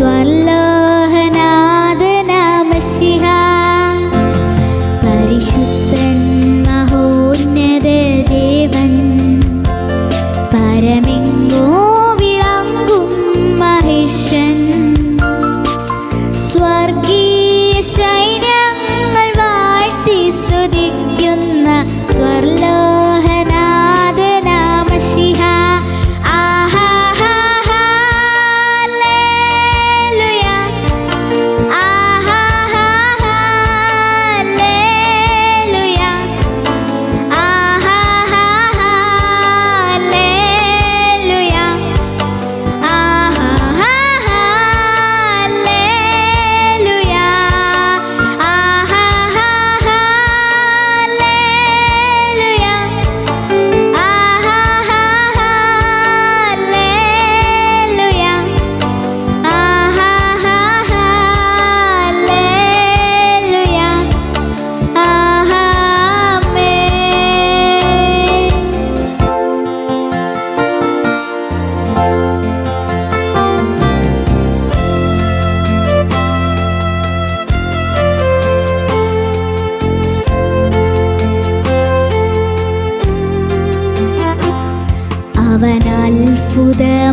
visual.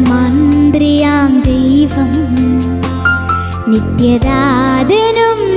മന്ത്രിയാം ദൈവം. നിത്യരാധനും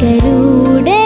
മികരൂടനായി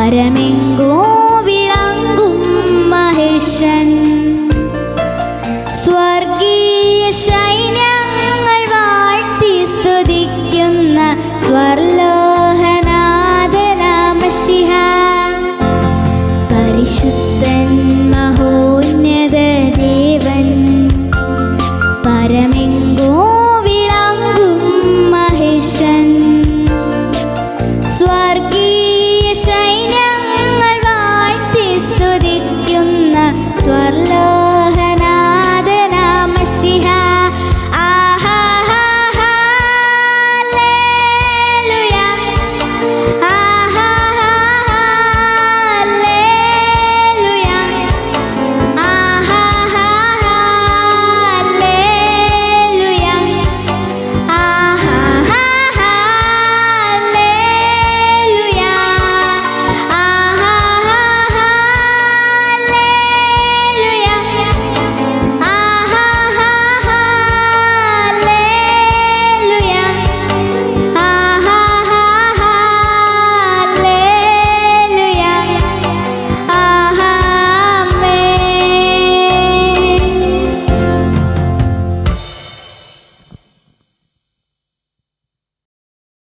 പരമെങ്കോ